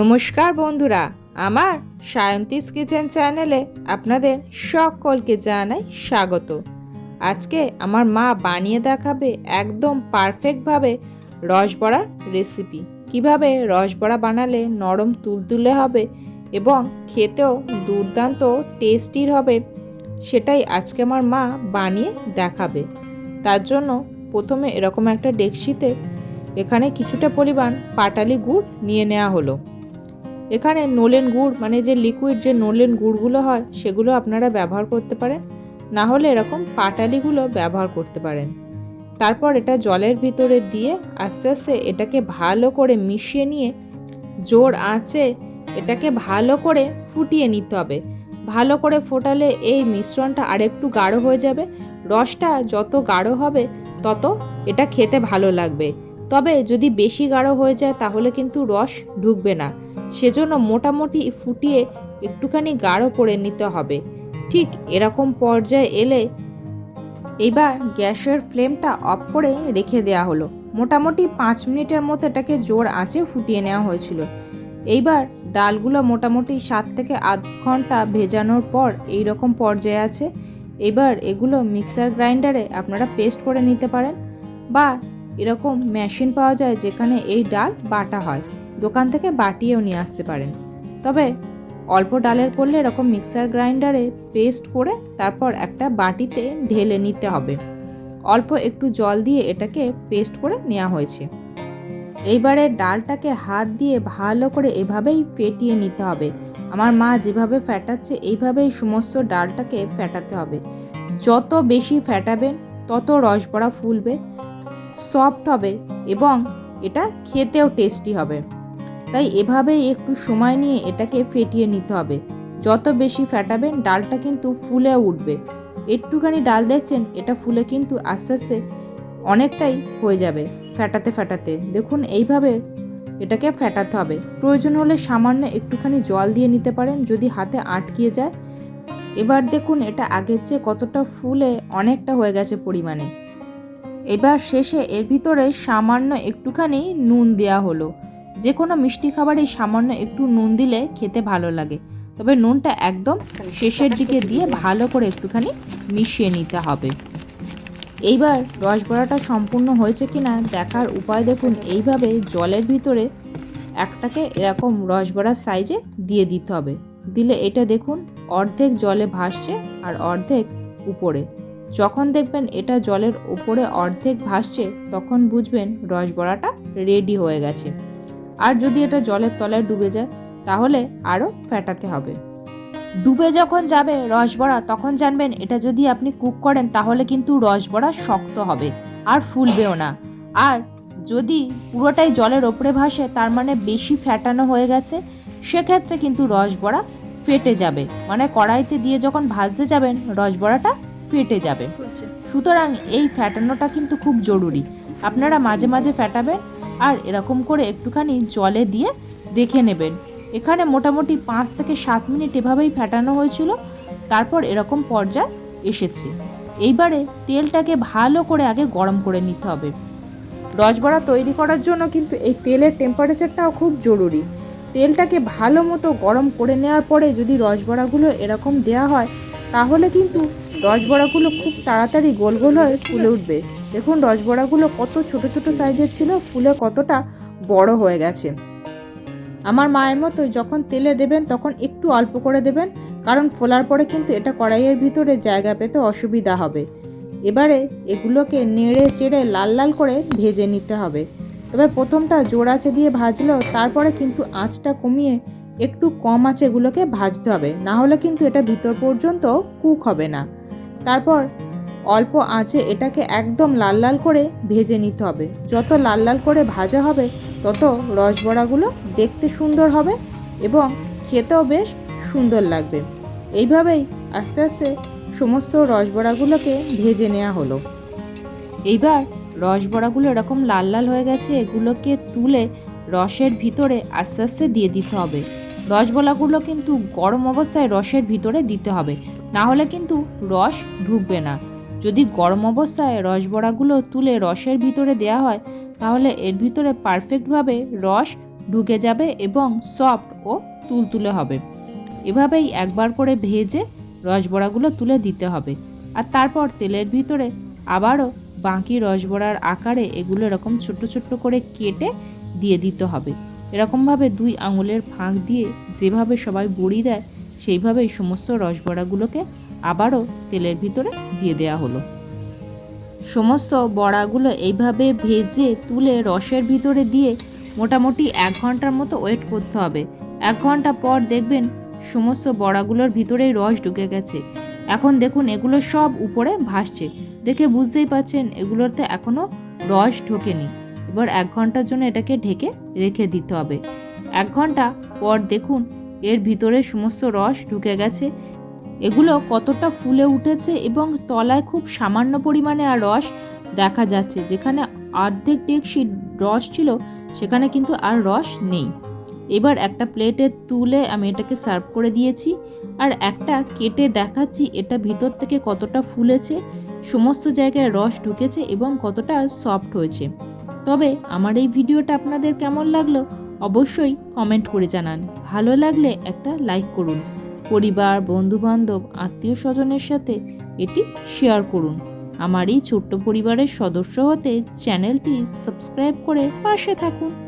নমস্কার বন্ধুরা, আমার সায়ন্তিস কিচেন চ্যানেলে আপনাদের সকলকে জানাই স্বাগত। আজকে আমার মা বানিয়ে দেখাবে একদম পারফেক্টভাবে রসবড়ার রেসিপি। কীভাবে রসবড়া বানালে নরম তুলতুলে হবে এবং খেতেও দুর্দান্ত টেস্টির হবে, সেটাই আজকে আমার মা বানিয়ে দেখাবে। তার জন্য প্রথমে এরকম একটা ডেকসিতে এখানে কিছুটা পরিমাণ পাটালি গুড় নিয়ে নেওয়া হলো। এখানে নোলেন গুড় মানে যে লিকুইড যে নোলেন গুড়গুলো হয়, সেগুলো আপনারা ব্যবহার করতে পারেন। না হলে এরকম পাটালিগুলো ব্যবহার করতে পারেন। তারপর এটা জলের ভিতরে দিয়ে আস্তে আস্তে এটাকে ভালো করে মিশিয়ে নিয়ে জোর আঁচে এটাকে ভালো করে ফুটিয়ে নিতে হবে। ভালো করে ফোটালে এই মিশ্রণটা আরেকটু গাঢ় হয়ে যাবে। রসটা যত গাঢ় হবে, তত এটা খেতে ভালো লাগবে। তবে যদি বেশি গাঢ় হয়ে যায়, তাহলে কিন্তু রস ঢুকবে না। সেজন্য মোটামুটি ফুটিয়ে একটুখানি গাঢ় করে নিতে হবে। ঠিক এরকম পর্যায়ে এলে এবার গ্যাসের ফ্লেমটা অফ করে রেখে দেওয়া হলো। মোটামুটি পাঁচ মিনিটের মতো এটাকে জোর আঁচে ফুটিয়ে নেওয়া হয়েছিল। এইবার ডালগুলো মোটামুটি সাত থেকে আধ ঘণ্টা ভেজানোর পর এই রকম পর্যায়ে আছে। এবার এগুলো মিক্সার গ্রাইন্ডারে আপনারা পেস্ট করে নিতে পারেন বা এরকম মেশিন পাওয়া যায় যেখানে এই ডাল বাটা হয়। দোকান থেকে বাটিয়েও নিয়ে আসতে পারেন। তবে অল্প ডালের করলে এরকম মিক্সার গ্রাইন্ডারে পেস্ট করে তারপর একটা বাটিতে ঢেলে নিতে হবে। অল্প একটু জল দিয়ে এটাকে পেস্ট করে নেওয়া হয়েছে। এইবারে ডালটাকে হাত দিয়ে ভালো করে এভাবেই ফেটিয়ে নিতে হবে। আমার মা যেভাবে ফ্যাটাচ্ছে এইভাবেই সমস্ত ডালটাকে ফ্যাটাতে হবে। যত বেশি ফ্যাটাবেন তত রসবড়া ফুলবে, সফট হবে এবং এটা খেতেও টেস্টি হবে। তাই এভাবেই একটু সময় নিয়ে এটাকে ফেটিয়ে নিতে হবে। যত বেশি ফ্যাটাবেন ডালটা কিন্তু ফুলে উঠবে। একটুখানি ডাল দেখছেন, এটা ফুলে কিন্তু আস্তে আস্তে অনেকটাই হয়ে যাবে ফ্যাটাতে ফ্যাটাতে দেখুন, এইভাবে এটাকে ফ্যাটাতে হবে। প্রয়োজন হলে সামান্য একটুখানি জল দিয়ে নিতে পারেন, যদি হাতে আটকিয়ে যায়। এবার দেখুন, এটা আগের চেয়ে কতটা ফুলে অনেকটা হয়ে গেছে পরিমাণে। এবার শেষে এর ভিতরে সামান্য একটুখানি নুন দেওয়া হলো। কোনো মিষ্টি খাবারে সামান্য একটু নুন দিলে খেতে ভালো লাগে। তবে নুনটা একদম শেষের দিকে দিয়ে ভালো করে একটুখানি মিশিয়ে নিতে হবে। এইবার রসবড়াটা সম্পূর্ণ হয়েছে কিনা দেখার উপায় দেখুন। এইভাবে জলের ভিতরে একটাকে এরকম রসবড়ার সাইজে দিয়ে দিতে হবে। দিলে এটা দেখুন অর্ধেক জলে ভাসছে আর অর্ধেক উপরে। যখন দেখবেন এটা জলের উপরে অর্ধেক ভাসছে, তখন বুঝবেন রসবড়াটা রেডি হয়ে গেছে। আর যদি এটা জলের তলায় ডুবে যায়, তাহলে আরও ফ্যাটাতে হবে। ডুবে যখন যাবে রসবড়া তখন জানবেন এটা যদি আপনি কুক করেন, তাহলে কিন্তু রসবড়া শক্ত হবে আর ফুলবেও না। আর যদি পুরোটাই জলের ওপরে ভাসে, তার মানে বেশি ফ্যাটানো হয়ে গেছে, সেক্ষেত্রে কিন্তু রসবড়া ফেটে যাবে। মানে কড়াইতে দিয়ে যখন ভাজতে যাবেন রসবড়াটা ফেটে যাবে। সুতরাং এই ফ্যাটানোটা কিন্তু খুব জরুরি। আপনারা মাঝে মাঝে ফ্যাটাবেন আর এরকম করে একটুখানি জলে দিয়ে দেখে নেবেন। এখানে মোটামুটি পাঁচ থেকে সাত মিনিট এভাবেই ফেটানো হয়েছিল। তারপর এরকম পর্যায়ে এসেছে। এইবারে তেলটাকে ভালো করে আগে গরম করে নিতে হবে। রসবড়া তৈরি করার জন্য কিন্তু এই তেলের টেম্পারেচারটাও খুব জরুরি। তেলটাকে ভালো মতো গরম করে নেওয়ার পরে যদি রসবড়াগুলো এরকম দেওয়া হয়, তাহলে কিন্তু রসবড়াগুলো খুব তাড়াতাড়ি গোল গোল হয়ে ফুলে উঠবে। দেখুন রসবড়াগুলো কত ছোট ছোট সাইজের ছিল, ফুলে কতটা বড় হয়ে গেছে। আমার মায়ের মতো যখন তেলে দেবেন তখন একটু অল্প করে দেবেন, কারণ ফোলার পরে কিন্তু এটা কড়াইয়ের ভিতরে জায়গা পেতে অসুবিধা হবে। এবারে এগুলোকে নেড়ে চেড়ে লাল লাল করে ভেজে নিতে হবে। তবে প্রথমটা জোর আঁচে দিয়ে ভাজলেও তারপরে কিন্তু আঁচটা কমিয়ে একটু কম আঁচে এগুলোকে ভাজতে হবে, না হলে কিন্তু এটা ভিতর পর্যন্ত কুক হবে না। তারপর অল্প আঁচে এটাকে একদম লাল লাল করে ভেজে নিতে হবে। যত লাল লাল করে ভাজা হবে, তত রসবড়াগুলো দেখতে সুন্দর হবে এবং খেতেও বেশ সুন্দর লাগবে। এইভাবেই আস্তে আস্তে সমস্ত রসবড়াগুলোকে ভেজে নেওয়া হলো। এইবার রসবড়াগুলো এরকম লাল লাল হয়ে গেছে, এগুলোকে তুলে রসের ভিতরে আস্তে আস্তে দিয়ে দিতে হবে। রসবড়াগুলো কিন্তু গরম অবস্থায় রসের ভিতরে দিতে হবে, না হলে কিন্তু রস ঢুকবে না। যদি গরম অবস্থায় রসবড়াগুলো তুলে রসের ভিতরে দেওয়া হয়, তাহলে এর ভিতরে পারফেক্টভাবে রস ঢুকে যাবে এবং সফট ও তুলতুলে হবে। এভাবেই একবার করে ভেজে রসবড়াগুলো তুলে দিতে হবে। আর তারপর তেলের ভিতরে আবারও বাকি রসবড়ার আকারে এগুলো এরকম ছোট্ট ছোট্ট করে কেটে দিয়ে দিতে হবে। এরকমভাবে দুই আঙুলের ফাঁক দিয়ে যেভাবে সবাই বড়ি দেয়, সেইভাবেই সমস্ত রসবড়াগুলোকে আবারও তেলের ভিতরে দিয়ে দেওয়া হলো। সমস্ত বড়াগুলো এইভাবে ভেজে তুলে রসের ভিতরে দিয়ে মোটামুটি এক ঘণ্টার মতো ওয়েট করতে হবে। এক ঘণ্টা পর দেখবেন সমস্ত বড়াগুলোর ভিতরেই রস ঢুকে গেছে। এখন দেখুন এগুলো সব উপরে ভাসছে। দেখে বুঝতেই পাচ্ছেন এগুলোতে এখনও রস ঢোকেনি। এবার এক ঘণ্টার জন্য এটাকে ঢেকে রেখে দিতে হবে। এক ঘণ্টা পর দেখুন এর ভিতরে সমস্ত রস ঢুকে গেছে। এগুলো কতটা ফুলে উঠেছে এবং তলায় খুব সামান্য পরিমাণে আর রস দেখা যাচ্ছে। যেখানে অর্ধেক ডেকসি রস ছিল, সেখানে কিন্তু আর রস নেই। এবার একটা প্লেটে তুলে আমি এটাকে সার্ভ করে দিয়েছি আর একটা কেটে দেখাচ্ছি এটা ভিতর থেকে কতটা ফুলেছে, সমস্ত জায়গায় রস ঢুকেছে এবং কতটা সফট হয়েছে। তবে আমার এই ভিডিওটা আপনাদের কেমন লাগল অবশ্যই কমেন্ট করে জানান। ভালো লাগলে একটা লাইক করুন। পরিবার, বন্ধুবান্ধব আত্মীয় স্বজনের সাথে এটি শেয়ার করুন। আমার এই ছোট্ট পরিবারের সদস্য হতে চ্যানেলটি সাবস্ক্রাইব করে পাশে থাকুন।